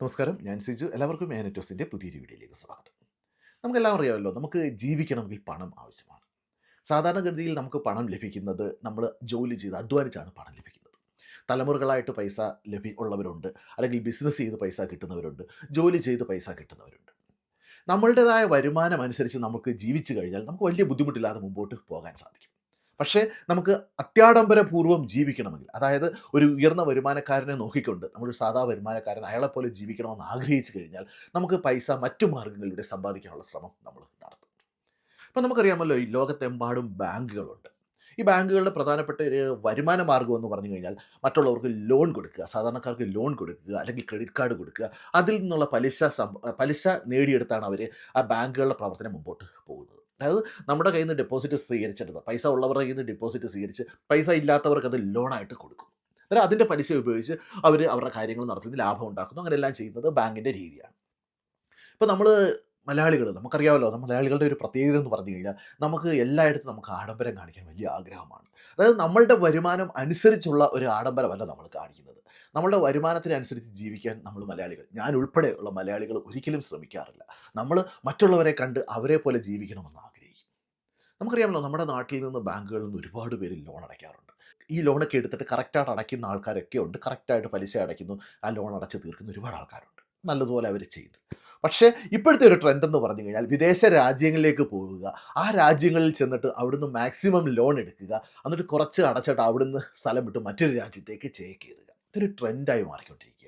നമസ്കാരം. ഞാൻ സിജു. എല്ലാവർക്കും മാനറ്റോസിന്റെ പുതിയൊരു വീഡിയോയിലേക്ക് സ്വാഗതം. നമുക്കെല്ലാം അറിയാമല്ലോ നമുക്ക് ജീവിക്കണമെങ്കിൽ പണം ആവശ്യമാണ്. സാധാരണഗതിയിൽ നമുക്ക് പണം ലഭിക്കുന്നത് നമ്മൾ ജോലി ചെയ്ത് അധ്വാനിച്ചാണ് പണം ലഭിക്കുന്നത്. തലമുറകളായിട്ട് പൈസ ലഭി ഉള്ളവരുണ്ട്. അല്ലെങ്കിൽ ബിസിനസ് ചെയ്ത് പൈസ കിട്ടുന്നവരുണ്ട്. ജോലി ചെയ്ത് പൈസ കിട്ടുന്നവരുണ്ട്. നമ്മളുടേതായ വരുമാനം അനുസരിച്ച് നമുക്ക് ജീവിച്ചു കഴിഞ്ഞാൽ നമുക്ക് വലിയ ബുദ്ധിമുട്ടില്ലാതെ മുമ്പോട്ട് പോകാൻ സാധിക്കും. പക്ഷേ നമുക്ക് അത്യാഡംബരപൂർവം ജീവിക്കണമെങ്കിൽ അതായത് ഒരു ഉയർന്ന വരുമാനക്കാരനെ നോക്കിക്കൊണ്ട് നമ്മളൊരു സാധാ വരുമാനക്കാരൻ അയാളെപ്പോലെ ജീവിക്കണമെന്ന് ആഗ്രഹിച്ചു കഴിഞ്ഞാൽ നമുക്ക് പൈസ മറ്റു മാർഗങ്ങളിലൂടെ സമ്പാദിക്കാനുള്ള ശ്രമം നമ്മൾ നടത്തും. ഇപ്പം നമുക്കറിയാമല്ലോ ഈ ലോകത്തെമ്പാടും ബാങ്കുകളുണ്ട്. ഈ ബാങ്കുകളുടെ പ്രധാനപ്പെട്ട ഒരു വരുമാന മാർഗം എന്ന് പറഞ്ഞു കഴിഞ്ഞാൽ മറ്റുള്ളവർക്ക് ലോൺ കൊടുക്കുക സാധാരണക്കാർക്ക് ലോൺ കൊടുക്കുക അല്ലെങ്കിൽ ക്രെഡിറ്റ് കാർഡ് കൊടുക്കുക. അതിൽ നിന്നുള്ള പലിശ പലിശ നേടിയെടുത്താണ് അവർ ആ ബാങ്കുകളുടെ പ്രവർത്തനം മുമ്പോട്ട് പോകുന്നത്. അതായത് നമ്മുടെ കയ്യിൽ നിന്ന് ഡെപ്പോസിറ്റ് സ്വീകരിച്ചെടുത്ത് പൈസ ഉള്ളവരുടെ കയ്യിൽ നിന്ന് ഡെപ്പോസിറ്റ് സ്വീകരിച്ച് പൈസ ഇല്ലാത്തവർക്ക് അത് ലോണായിട്ട് കൊടുക്കും. അന്നേരം അതിന്റെ പലിശ ഉപയോഗിച്ച് അവർ അവരുടെ കാര്യങ്ങൾ നടത്തുന്നു ലാഭം ഉണ്ടാക്കുന്നു അങ്ങനെ എല്ലാം ചെയ്യുന്നത് ബാങ്കിന്റെ രീതിയാണ്. ഇപ്പോൾ നമ്മൾ മലയാളികൾ നമുക്കറിയാമല്ലോ നമ്മൾ മലയാളികളുടെ ഒരു പ്രത്യേകത എന്ന് പറഞ്ഞു കഴിഞ്ഞാൽ നമുക്ക് എല്ലായിടത്തും നമുക്ക് ആഡംബരം കാണിക്കാൻ വലിയ ആഗ്രഹമാണ്. അതായത് നമ്മളുടെ വരുമാനം അനുസരിച്ചുള്ള ഒരു ആഡംബരമല്ല നമ്മൾ കാണിക്കുന്നത്. നമ്മളുടെ വരുമാനത്തിനനുസരിച്ച് ജീവിക്കാൻ നമ്മൾ മലയാളികൾ ഞാൻ ഉൾപ്പെടെയുള്ള മലയാളികൾ ഒരിക്കലും ശ്രമിക്കാറില്ല. നമ്മൾ മറ്റുള്ളവരെ കണ്ട് അവരെ പോലെ ജീവിക്കണമെന്ന് ആഗ്രഹിക്കും നമുക്കറിയാമല്ലോ നമ്മുടെ നാട്ടിൽ നിന്ന് ബാങ്കുകളിൽ നിന്ന് ഒരുപാട് പേര് ലോൺ അടയ്ക്കാറുണ്ട്. ഈ ലോണൊക്കെ എടുത്തിട്ട് കറക്റ്റായിട്ട് അടയ്ക്കുന്ന ആൾക്കാരൊക്കെ ഉണ്ട്. കറക്റ്റായിട്ട് പലിശ അടയ്ക്കുന്നു. ആ ലോൺ അടച്ച് തീർക്കുന്ന ഒരുപാട് ആൾക്കാരുണ്ട്. നല്ലതുപോലെ അവർ ചെയ്യുന്നു. പക്ഷേ ഇപ്പോഴത്തെ ഒരു ട്രെൻഡ് എന്ന് പറഞ്ഞു കഴിഞ്ഞാൽ വിദേശ രാജ്യങ്ങളിലേക്ക് പോവുക. ആ രാജ്യങ്ങളിൽ ചെന്നിട്ട് അവിടുന്ന് മാക്സിമം ലോൺ എടുക്കുക. എന്നിട്ട് കുറച്ച് അടച്ചിട്ട് അവിടുന്ന് സ്ഥലം വിട്ട് മറ്റൊരു രാജ്യത്തേക്ക് ചേക്കേറുക ഇതൊരു ട്രെൻഡായി മാറിക്കൊണ്ടിരിക്കുകയാണ്.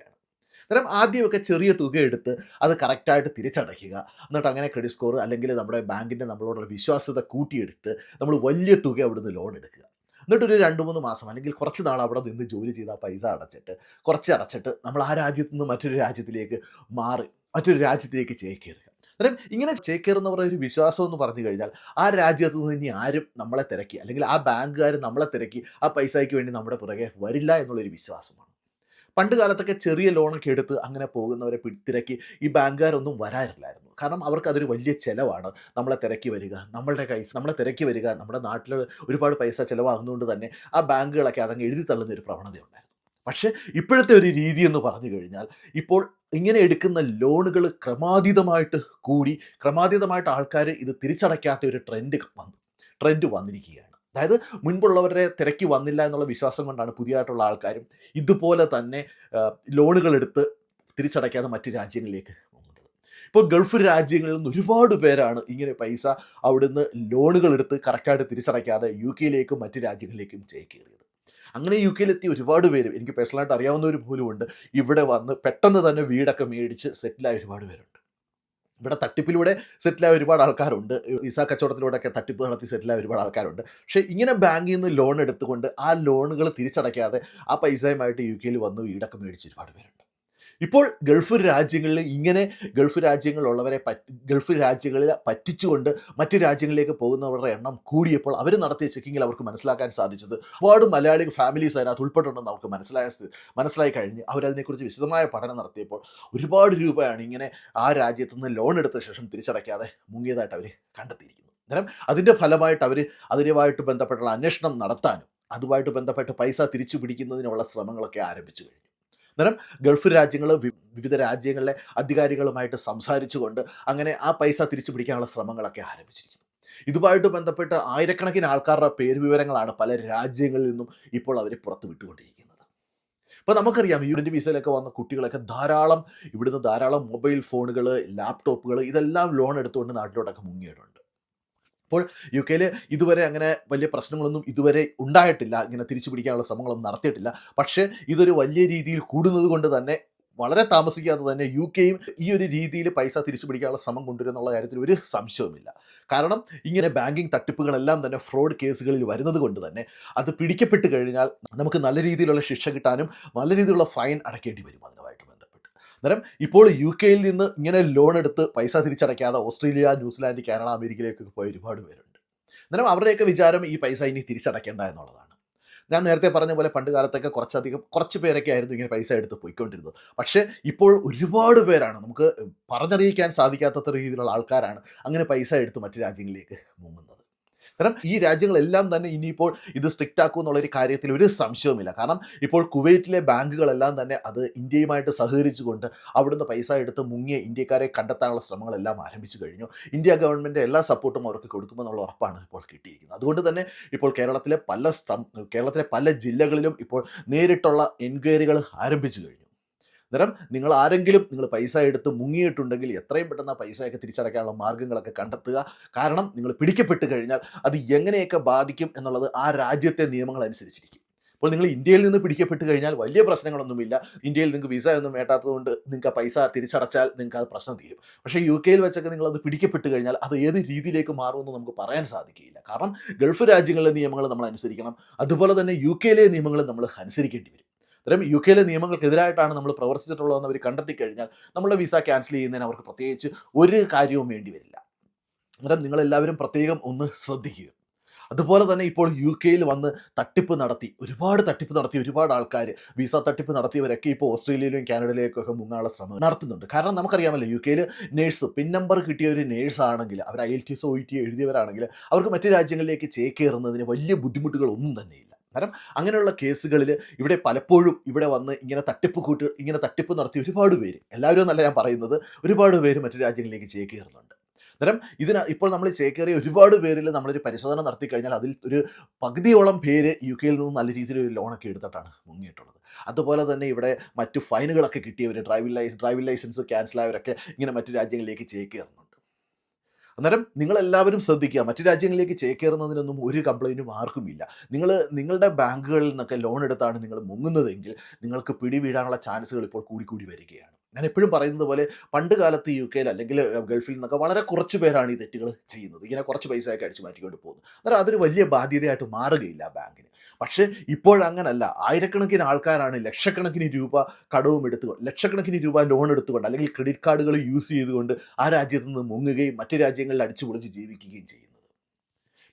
അന്നേരം ആദ്യമൊക്കെ ചെറിയ തുക എടുത്ത് അത് കറക്റ്റായിട്ട് തിരിച്ചടയ്ക്കുക. എന്നിട്ട് അങ്ങനെ ക്രെഡിറ്റ് സ്കോർ അല്ലെങ്കിൽ നമ്മുടെ ബാങ്കിന്റെ നമ്മളോടുള്ള വിശ്വാസ്യത കൂട്ടിയെടുത്ത് നമ്മൾ വലിയ തുക അവിടുന്ന് ലോൺ എടുക്കുക. എന്നിട്ടൊരു രണ്ട് മൂന്ന് മാസം അല്ലെങ്കിൽ കുറച്ച് നാൾ അവിടെ നിന്ന് ജോലി ചെയ്ത് ആ പൈസ അടച്ചിട്ട് കുറച്ച് അടച്ചിട്ട് നമ്മൾ ആ രാജ്യത്ത് നിന്ന് മറ്റൊരു രാജ്യത്തിലേക്ക് മാറി മറ്റൊരു രാജ്യത്തിലേക്ക് ചേക്കേറുക. അന്നേരം ഇങ്ങനെ ചേക്കേറുന്നവരുടെ ഒരു വിശ്വാസം എന്ന് പറഞ്ഞു കഴിഞ്ഞാൽ ആ രാജ്യത്ത് നിന്ന് ഇനി ആരും നമ്മളെ തിരക്കി അല്ലെങ്കിൽ ആ ബാങ്കുകാർ നമ്മളെ തിരക്കി ആ പൈസയ്ക്ക് വേണ്ടി നമ്മുടെ പുറകെ വരില്ല എന്നുള്ളൊരു വിശ്വാസമാണ്. പണ്ട് കാലത്തൊക്കെ ചെറിയ ലോണൊക്കെ എടുത്ത് അങ്ങനെ പോകുന്നവരെ തിരക്കി ഈ ബാങ്കുകാരൊന്നും വരാറില്ലായിരുന്നു. കാരണം അവർക്ക് അതൊരു വലിയ ചിലവാണ്. നമ്മളെ തിരക്കി വരിക നമ്മളുടെ കൈ നമ്മളെ തിരക്കി വരിക നമ്മുടെ നാട്ടിൽ ഒരുപാട് പൈസ ചിലവാകുന്നതുകൊണ്ട് തന്നെ ആ ബാങ്കുകളൊക്കെ അതങ്ങ് എഴുതി തള്ളുന്ന ഒരു പ്രവണതയുണ്ടായിരുന്നു. പക്ഷേ ഇപ്പോഴത്തെ ഒരു രീതി എന്ന് പറഞ്ഞു കഴിഞ്ഞാൽ ഇപ്പോൾ ഇങ്ങനെ എടുക്കുന്ന ലോണുകൾ ക്രമാതീതമായിട്ട് കൂടി ക്രമാതീതമായിട്ട് ആൾക്കാർ ഇത് തിരിച്ചടയ്ക്കാത്ത ഒരു ട്രെൻഡ് വന്നു. ട്രെൻഡ് വന്നിരിക്കുകയാണ്. അതായത് മുൻപുള്ളവരെ തിരക്കി വന്നില്ല എന്നുള്ള വിശ്വാസം കൊണ്ടാണ് പുതിയതായിട്ടുള്ള ആൾക്കാരും ഇതുപോലെ തന്നെ ലോണുകൾ എടുത്ത് തിരിച്ചടയ്ക്കാതെ മറ്റ് രാജ്യങ്ങളിലേക്ക് ഇപ്പോൾ ഗൾഫ് രാജ്യങ്ങളിൽ നിന്ന് ഒരുപാട് പേരാണ് ഇങ്ങനെ പൈസ അവിടുന്ന് ലോണുകൾ എടുത്ത് കറക്റ്റായിട്ട് തിരിച്ചടയ്ക്കാതെ യു കെയിലേക്കും മറ്റ് രാജ്യങ്ങളിലേക്കും ചേക്കേറിയത്. അങ്ങനെ യു കെയിലെത്തിയ ഒരുപാട് പേര് എനിക്ക് പേഴ്സണലായിട്ട് അറിയാവുന്നവർ പോലും ഉണ്ട് ഇവിടെ വന്ന് പെട്ടെന്ന് തന്നെ വീടൊക്കെ മേടിച്ച് സെറ്റിലായ ഒരുപാട് പേരുണ്ട്. ഇവിടെ തട്ടിപ്പിലൂടെ സെറ്റിലായ ഒരുപാട് ആൾക്കാരുണ്ട്. വിസ കച്ചവടത്തിലൂടെയൊക്കെ തട്ടിപ്പ് നടത്തി സെറ്റിലായ ഒരുപാട് ആൾക്കാരുണ്ട്. പക്ഷേ ഇങ്ങനെ ബാങ്കിൽ നിന്ന് ലോൺ എടുത്തുകൊണ്ട് ആ ലോണുകൾ തിരിച്ചടയ്ക്കാതെ ആ പൈസയുമായിട്ട് യു കെയിൽ വന്ന് വീടൊക്കെ മേടിച്ച് ഒരുപാട് പേരുണ്ട്. ഇപ്പോൾ ഗൾഫ് രാജ്യങ്ങളിൽ ഇങ്ങനെ ഗൾഫ് രാജ്യങ്ങളിലുള്ളവരെ ഗൾഫ് രാജ്യങ്ങളിൽ പറ്റിച്ചുകൊണ്ട് മറ്റു രാജ്യങ്ങളിലേക്ക് പോകുന്നവരുടെ എണ്ണം കൂടിയപ്പോൾ അവർ നടത്തിയ ചെക്കിങ്ങിൽ അവർക്ക് മനസ്സിലാക്കാൻ സാധിച്ചത്. ഒരുപാട് മലയാളി ഫാമിലീസ് അതിനകത്ത് ഉൾപ്പെട്ടുണ്ടെന്ന് അവർക്ക് മനസ്സിലായ മനസ്സിലായി കഴിഞ്ഞ് അവരതിനെക്കുറിച്ച് വിശദമായ പഠനം നടത്തിയപ്പോൾ ഒരുപാട് രൂപയാണ് ഇങ്ങനെ ആ രാജ്യത്ത് നിന്ന് ലോൺ എടുത്ത ശേഷം തിരിച്ചടയ്ക്കാതെ മുങ്ങിയതായിട്ട് അവർ കണ്ടെത്തിയിരിക്കുന്നു. അന്നേരം അതിന്റെ ഫലമായിട്ട് അവർ അതിനുമായിട്ട് ബന്ധപ്പെട്ടുള്ള അന്വേഷണം നടത്താനും അതുമായിട്ട് ബന്ധപ്പെട്ട് പൈസ തിരിച്ചു പിടിക്കുന്നതിനുള്ള ശ്രമങ്ങളൊക്കെ ആരംഭിച്ചു കഴിഞ്ഞു. അന്നേരം ഗൾഫ് രാജ്യങ്ങൾ വിവിധ രാജ്യങ്ങളിലെ അധികാരികളുമായിട്ട് സംസാരിച്ചുകൊണ്ട് അങ്ങനെ ആ പൈസ തിരിച്ചു പിടിക്കാനുള്ള ശ്രമങ്ങളൊക്കെ ആരംഭിച്ചിരിക്കുന്നു. ഇതുമായിട്ട് ബന്ധപ്പെട്ട് ആയിരക്കണക്കിന് ആൾക്കാരുടെ പേര് വിവരങ്ങളാണ് പല രാജ്യങ്ങളിൽ നിന്നും ഇപ്പോൾ അവർ പുറത്തു വിട്ടുകൊണ്ടിരിക്കുന്നത്. ഇപ്പോൾ നമുക്കറിയാം യൂണിറ്റ് വിസയിലൊക്കെ വന്ന കുട്ടികളൊക്കെ ധാരാളം ഇവിടുന്ന് ധാരാളം മൊബൈൽ ഫോണുകൾ ലാപ്ടോപ്പുകൾ ഇതെല്ലാം ലോൺ എടുത്തുകൊണ്ട് നാട്ടിലോട്ടൊക്കെ മുങ്ങിയിട്ടുണ്ട്. അപ്പോൾ യു കെയിൽ ഇതുവരെ അങ്ങനെ വലിയ പ്രശ്നങ്ങളൊന്നും ഇതുവരെ ഉണ്ടായിട്ടില്ല. ഇങ്ങനെ തിരിച്ചു പിടിക്കാനുള്ള ശ്രമങ്ങളൊന്നും നടത്തിയിട്ടില്ല. പക്ഷേ ഇതൊരു വലിയ രീതിയിൽ കൂടുന്നത് കൊണ്ട് തന്നെ വളരെ താമസിക്കാതെ തന്നെ യു കെയും ഈ ഒരു രീതിയിൽ പൈസ തിരിച്ചു പിടിക്കാനുള്ള ശ്രമം കൊണ്ടുവരുന്നുള്ള കാര്യത്തിൽ ഒരു സംശയവുമില്ല. കാരണം ഇങ്ങനെ ബാങ്കിങ് തട്ടിപ്പുകളെല്ലാം തന്നെ ഫ്രോഡ് കേസുകളിൽ വരുന്നത് കൊണ്ട് തന്നെ അത് പിടിക്കപ്പെട്ട് കഴിഞ്ഞാൽ നമുക്ക് നല്ല രീതിയിലുള്ള ശിക്ഷ കിട്ടാനും നല്ല രീതിയിലുള്ള ഫൈൻ അടയ്ക്കേണ്ടി വരും അതിനുമായിട്ട് അന്നേരം ഇപ്പോൾ യു കെയിൽ നിന്ന് ഇങ്ങനെ ലോൺ എടുത്ത് പൈസ തിരിച്ചടയ്ക്കാതെ ഓസ്ട്രേലിയ ന്യൂസിലാൻഡ് കാനഡ അമേരിക്കയിലേക്കൊക്കെ പോയ ഒരുപാട് പേരുണ്ട്. അന്നേരം അവരുടെയൊക്കെ വിചാരം ഈ പൈസ ഇനി തിരിച്ചടയ്ക്കേണ്ട എന്നുള്ളതാണ്. ഞാൻ നേരത്തെ പറഞ്ഞ പോലെ പണ്ട് കാലത്തൊക്കെ കുറച്ചധികം കുറച്ച് പേരൊക്കെ ആയിരുന്നു ഇങ്ങനെ പൈസ എടുത്ത് പോയിക്കൊണ്ടിരുന്നത്. പക്ഷേ ഇപ്പോൾ ഒരുപാട് പേരാണ് നമുക്ക് പറഞ്ഞറിയിക്കാൻ സാധിക്കാത്തത്ര രീതിയിലുള്ള ആൾക്കാരാണ് അങ്ങനെ പൈസ എടുത്ത് മറ്റു രാജ്യങ്ങളിലേക്ക് മുങ്ങുന്നത്. കാരണം ഈ രാജ്യങ്ങളെല്ലാം തന്നെ ഇനിയിപ്പോൾ ഇത് സ്ട്രിക്റ്റ് ആക്കും എന്നുള്ളൊരു കാര്യത്തിൽ ഒരു സംശയവുമില്ല. കാരണം ഇപ്പോൾ കുവൈറ്റിലെ ബാങ്കുകളെല്ലാം തന്നെ അത് ഇന്ത്യയുമായിട്ട് സഹകരിച്ചുകൊണ്ട് അവിടുന്ന് പൈസ എടുത്ത് മുങ്ങിയ ഇന്ത്യക്കാരെ കണ്ടെത്താനുള്ള ശ്രമങ്ങളെല്ലാം ആരംഭിച്ചു കഴിഞ്ഞു. ഇന്ത്യ ഗവൺമെന്റ് എല്ലാ സപ്പോർട്ടും അവർക്ക് കൊടുക്കുമെന്നുള്ള ഉറപ്പാണ് ഇപ്പോൾ കിട്ടിയിരിക്കുന്നത്. അതുകൊണ്ട് തന്നെ ഇപ്പോൾ കേരളത്തിലെ പല കേരളത്തിലെ പല ജില്ലകളിലും ഇപ്പോൾ നേരിട്ടുള്ള എൻക്വയറികൾ ആരംഭിച്ചു കഴിഞ്ഞു. അന്നേരം നിങ്ങൾ ആരെങ്കിലും നിങ്ങൾ പൈസ എടുത്ത് മുങ്ങിയിട്ടുണ്ടെങ്കിൽ എത്രയും പെട്ടെന്ന് ആ പൈസയൊക്കെ തിരിച്ചടയ്ക്കാനുള്ള മാർഗങ്ങളൊക്കെ കണ്ടെത്തുക. കാരണം നിങ്ങൾ പിടിക്കപ്പെട്ട് കഴിഞ്ഞാൽ അത് എങ്ങനെയൊക്കെ ബാധിക്കും എന്നുള്ളത് ആ രാജ്യത്തെ നിയമങ്ങൾ അനുസരിച്ചിരിക്കും. അപ്പോൾ നിങ്ങൾ ഇന്ത്യയിൽ നിന്ന് പിടിക്കപ്പെട്ട് കഴിഞ്ഞാൽ വലിയ പ്രശ്നങ്ങളൊന്നുമില്ല. ഇന്ത്യയിൽ നിങ്ങൾക്ക് വിസ ഒന്നും വേണ്ടാത്തതുകൊണ്ട് നിങ്ങൾക്ക് ആ പൈസ തിരിച്ചടച്ചാൽ നിങ്ങൾക്ക് അത് പ്രശ്നം തീരും. പക്ഷേ യു കെയിൽ വെച്ചൊക്കെ നിങ്ങൾ അത് പിടിക്കപ്പെട്ട് കഴിഞ്ഞാൽ അത് ഏത് രീതിയിലേക്ക് മാറുമെന്ന് നമുക്ക് പറയാൻ സാധിക്കില്ല കാരണം ഗൾഫ് രാജ്യങ്ങളിലെ നിയമങ്ങൾ നമ്മൾ അനുസരിക്കണം. അതുപോലെ തന്നെ യു കെയിലെ നിയമങ്ങൾ നമ്മൾ അനുസരിക്കേണ്ടി വരും. അത്തരം യു കെയിലെ നിയമങ്ങൾക്കെതിരായിട്ടാണ് നമ്മൾ പ്രവർത്തിച്ചിട്ടുള്ളതെന്ന് അവർ കണ്ടെത്തി കഴിഞ്ഞാൽ നമ്മുടെ വിസ ക്യാൻസൽ ചെയ്യുന്നതിന് അവർക്ക് പ്രത്യേകിച്ച് ഒരു കാര്യവും വേണ്ടി വരില്ല. അന്നേരം നിങ്ങളെല്ലാവരും പ്രത്യേകം ഒന്ന് ശ്രദ്ധിക്കുക. അതുപോലെ തന്നെ ഇപ്പോൾ യു കെയിൽ വന്ന് തട്ടിപ്പ് നടത്തി ഒരുപാട് തട്ടിപ്പ് നടത്തി ഒരുപാട് ആൾക്കാർ വിസ തട്ടിപ്പ് നടത്തിയവരൊക്കെ ഇപ്പോൾ ഓസ്ട്രേലിയയിലും കാനഡയിലേക്കും ഒക്കെ മുങ്ങാനുള്ള ശ്രമം നടത്തുന്നുണ്ട്. കാരണം നമുക്കറിയാമല്ലോ യു കെയിൽ നേഴ്സ് പിൻ നമ്പർ കിട്ടിയ ഒരു നേഴ്സ് ആണെങ്കിൽ അവർ I L T S O T എഴുതിയവരാണെങ്കിൽ അവർക്ക് മറ്റു രാജ്യങ്ങളിലേക്ക് ചേക്കേറുന്നതിന് വലിയ ബുദ്ധിമുട്ടുകളൊന്നും തന്നെയില്ല. കാരണം അങ്ങനെയുള്ള കേസുകളിൽ ഇവിടെ പലപ്പോഴും ഇവിടെ വന്ന് ഇങ്ങനെ തട്ടിപ്പ് കൂട്ടി ഇങ്ങനെ തട്ടിപ്പ് നടത്തി ഒരുപാട് പേര് എല്ലാവരും എന്നല്ല ഞാൻ പറയുന്നത് ഒരുപാട് പേര് മറ്റു രാജ്യങ്ങളിലേക്ക് ചേക്കേറുന്നുണ്ട്. അന്നേരം ഇതിന് ഇപ്പോൾ നമ്മൾ ചേക്കേറിയ ഒരുപാട് പേരിൽ നമ്മളൊരു പരിശോധന നടത്തി കഴിഞ്ഞാൽ അതിൽ ഒരു പകുതിയോളം പേര് യു കെയിൽ നിന്ന് നല്ല രീതിയിൽ ഒരു ലോണൊക്കെ എടുത്തിട്ടാണ് മുങ്ങിയിട്ടുള്ളത്. അതുപോലെ തന്നെ ഇവിടെ മറ്റു ഫൈനുകളൊക്കെ കിട്ടിയവർ driving licence driving licence cancel ആയവരൊക്കെ ഇങ്ങനെ മറ്റു രാജ്യങ്ങളിലേക്ക് ചേക്കേറുന്നുണ്ട്. അന്നേരം നിങ്ങളെല്ലാവരും ശ്രദ്ധിക്കുക. മറ്റു രാജ്യങ്ങളിലേക്ക് ചേക്കേറുന്നതിനൊന്നും ഒരു കംപ്ലൈന്റും ആർക്കുമില്ല നിങ്ങൾ നിങ്ങളുടെ ബാങ്കുകളിൽ നിന്നൊക്കെ ലോൺ എടുത്താണ് നിങ്ങൾ മുങ്ങുന്നതെങ്കിൽ നിങ്ങൾക്ക് പിടിവീഴാനുള്ള ചാൻസുകൾ ഇപ്പോൾ കൂടിക്കൂടി വരികയാണ്. ഞാൻ എപ്പോഴും പറയുന്നത് പോലെ പണ്ട് കാലത്ത് യു കെയിൽ അല്ലെങ്കിൽ ഗൾഫിൽ നിന്നൊക്കെ വളരെ കുറച്ച് പേരാണ് ഈ തെറ്റുകൾ ചെയ്യുന്നത്. ഇങ്ങനെ കുറച്ച് പൈസയൊക്കെ അടിച്ച് മാറ്റിക്കൊണ്ട് പോകുന്നത്. അന്നേരം അതൊരു വലിയ ബാധ്യതയായിട്ട് മാറുകയില്ല ബാങ്കിന്. പക്ഷേ ഇപ്പോഴങ്ങനല്ല. ആയിരക്കണക്കിന് ആൾക്കാരാണ് ലക്ഷക്കണക്കിന് രൂപ കടവും എടുത്തുകൊണ്ട് ലക്ഷക്കണക്കിന് രൂപ ലോൺ എടുത്തുകൊണ്ട് അല്ലെങ്കിൽ ക്രെഡിറ്റ് കാർഡുകൾ യൂസ് ചെയ്തുകൊണ്ട് ആ രാജ്യത്ത് നിന്ന് മുങ്ങുകയും മറ്റു രാജ്യങ്ങളിൽ അടിച്ചു പൊളിച്ച് ജീവിക്കുകയും ചെയ്യുന്നത്.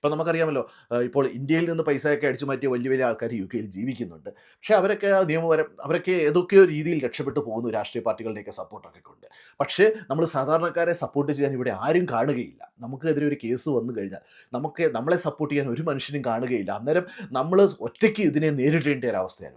ഇപ്പം നമുക്കറിയാമല്ലോ ഇപ്പോൾ ഇന്ത്യയിൽ നിന്ന് പൈസയൊക്കെ അടിച്ചു മാറ്റിയ വലിയ വലിയ ആൾക്കാർ യു കെയിൽ ജീവിക്കുന്നുണ്ട്. പക്ഷേ അവരൊക്കെ നിയമപരം അവരൊക്കെ ഏതൊക്കെയോ രീതിയിൽ രക്ഷപ്പെട്ടു പോകുന്നു രാഷ്ട്രീയ പാർട്ടികളുടെയൊക്കെ സപ്പോർട്ടൊക്കെ കൊണ്ട്. പക്ഷേ നമ്മൾ സാധാരണക്കാരെ സപ്പോർട്ട് ചെയ്യാൻ ഇവിടെ ആരും കാണുകയില്ല. നമുക്കെതിരെ ഒരു കേസ് വന്നു കഴിഞ്ഞാൽ നമുക്ക് നമ്മളെ സപ്പോർട്ട് ചെയ്യാൻ ഒരു മനുഷ്യനും കാണുകയില്ല. അന്നേരം നമ്മൾ ഒറ്റയ്ക്ക് ഇതിനെ നേരിടേണ്ട ഒരു അവസ്ഥയാണ്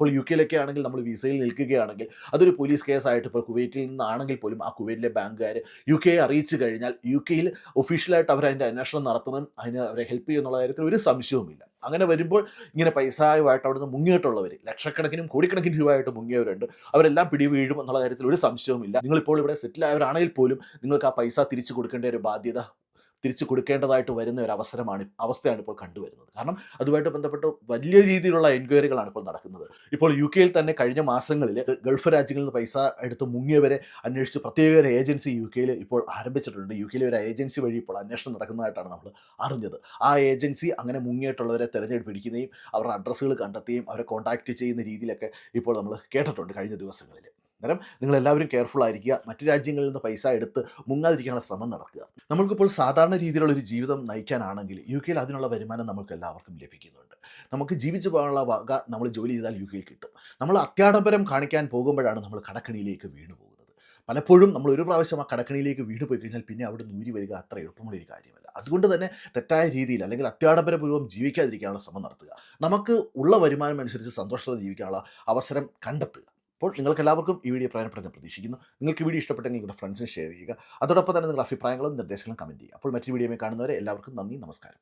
ഇപ്പോൾ യു കെയിലൊക്കെ ആണെങ്കിൽ നമ്മൾ വിസയിൽ നിൽക്കുകയാണെങ്കിൽ അതൊരു പോലീസ് കേസായിട്ട് ഇപ്പോൾ കുവൈറ്റിൽ നിന്നാണെങ്കിൽ പോലും ആ കുവൈറ്റിലെ ബാങ്കുകാർ യു കെയെ അറിയിച്ചു കഴിഞ്ഞാൽ യു കെയിൽ ഒഫീഷ്യലായിട്ട് അവർ അതിന്റെ അന്വേഷണം നടത്തണം അതിന് അവരെ ഹെൽപ്പ് ചെയ്യുന്നുള്ള കാര്യത്തിൽ ഒരു സംശയവുമില്ല. അങ്ങനെ വരുമ്പോൾ ഇങ്ങനെ പൈസയുമായിട്ട് അവിടുന്ന് മുങ്ങിയിട്ടുള്ളവർ ലക്ഷക്കണക്കിനും കോടിക്കണക്കിന് രൂപയായിട്ട് മുങ്ങിയവരുണ്ട് അവരെല്ലാം പിടിവീഴും എന്നുള്ള കാര്യത്തിൽ ഒരു സംശയവുമില്ല. നിങ്ങളിപ്പോൾ ഇവിടെ സെറ്റിൽ ആയവരാണെങ്കിൽ പോലും നിങ്ങൾക്ക് ആ പൈസ തിരിച്ചു കൊടുക്കേണ്ട ഒരു ബാധ്യത തിരിച്ചു കൊടുക്കേണ്ടതായിട്ട് വരുന്ന ഒരു അവസരമാണ് അവസ്ഥയാണ് ഇപ്പോൾ കണ്ടുവരുന്നത്. കാരണം അതുമായിട്ട് ബന്ധപ്പെട്ട് വലിയ രീതിയിലുള്ള എൻക്വയറികളാണ് ഇപ്പോൾ നടക്കുന്നത്. ഇപ്പോൾ യു കെയിൽ തന്നെ കഴിഞ്ഞ മാസങ്ങളിൽ ഗൾഫ് രാജ്യങ്ങളിൽ നിന്ന് പൈസ എടുത്ത് മുങ്ങിയവരെ അന്വേഷിച്ച് പ്രത്യേക ഒരു ഏജൻസി യു കെയിൽ ഇപ്പോൾ ആരംഭിച്ചിട്ടുണ്ട്. യു കെയിലെ ഒരു ഏജൻസി വഴി ഇപ്പോൾ അന്വേഷണം നടക്കുന്നതായിട്ടാണ് നമ്മൾ അറിഞ്ഞത്. ആ ഏജൻസി അങ്ങനെ മുങ്ങിയിട്ടുള്ളവരെ തിരഞ്ഞെടുപ്പ് പിടിക്കുകയും അവരുടെ അഡ്രസ്സുകൾ കണ്ടെത്തുകയും അവരെ കോൺടാക്റ്റ് ചെയ്യുന്ന രീതിയിലൊക്കെ ഇപ്പോൾ നമ്മൾ കേട്ടിട്ടുണ്ട് കഴിഞ്ഞ ദിവസങ്ങളിൽ അന്നേരം നിങ്ങൾ എല്ലാവരും കെയർഫുൾ ആയിരിക്കുക. മറ്റു രാജ്യങ്ങളിൽ നിന്ന് പൈസ എടുത്ത് മുങ്ങാതിരിക്കാനുള്ള ശ്രമം നടക്കുക. നമ്മൾക്കിപ്പോൾ സാധാരണ രീതിയിലുള്ള ഒരു ജീവിതം നയിക്കാനാണെങ്കിൽ യു കെയിൽ അതിനുള്ള വരുമാനം നമുക്ക് എല്ലാവർക്കും ലഭിക്കുന്നുണ്ട്. നമുക്ക് ജീവിച്ചു പോകാനുള്ള വക നമ്മൾ ജോലി ചെയ്താൽ യു കെയിൽ കിട്ടും. നമ്മൾ അത്യാഡംബരം കാണിക്കാൻ പോകുമ്പോഴാണ് നമ്മൾ കടക്കണിയിലേക്ക് വീണു പോകുന്നത്. പലപ്പോഴും നമ്മൾ ഒരു പ്രാവശ്യം ആ കടക്കണിയിലേക്ക് വീണ് പോയി കഴിഞ്ഞാൽ പിന്നെ അവിടെ നൂരി വരിക അത്ര എളുപ്പമുള്ളൊരു കാര്യമല്ല. അതുകൊണ്ട് തന്നെ തെറ്റായ രീതിയിൽ അല്ലെങ്കിൽ അത്യാഡംബരപൂർവം ജീവിക്കാതിരിക്കാനുള്ള ശ്രമം നടത്തുക. നമുക്ക് ഉള്ള വരുമാനം അനുസരിച്ച് സന്തോഷത്തോടെ ജീവിക്കാനുള്ള അവസരം കണ്ടെത്തുക. അപ്പോൾ നിങ്ങൾക്ക് എല്ലാവർക്കും ഈ വീഡിയോ പ്രയോജനപ്പെടുന്ന പ്രതീക്ഷിക്കുന്നു. നിങ്ങൾക്ക് വീഡിയോ ഇഷ്ടപ്പെട്ടെങ്കിൽ നിങ്ങളുടെ ഫ്രണ്ട്സിന് ഷെയർ ചെയ്യുക. അതോടൊപ്പം തന്നെ നിങ്ങളുടെ അഭിപ്രായങ്ങളും നിർദ്ദേശങ്ങളും കമന്റ് ചെയ്യുക. അപ്പോൾ മറ്റൊരു വീഡിയോ കാണുന്നവരെ എല്ലാവർക്കും നന്ദി നമസ്കാരം.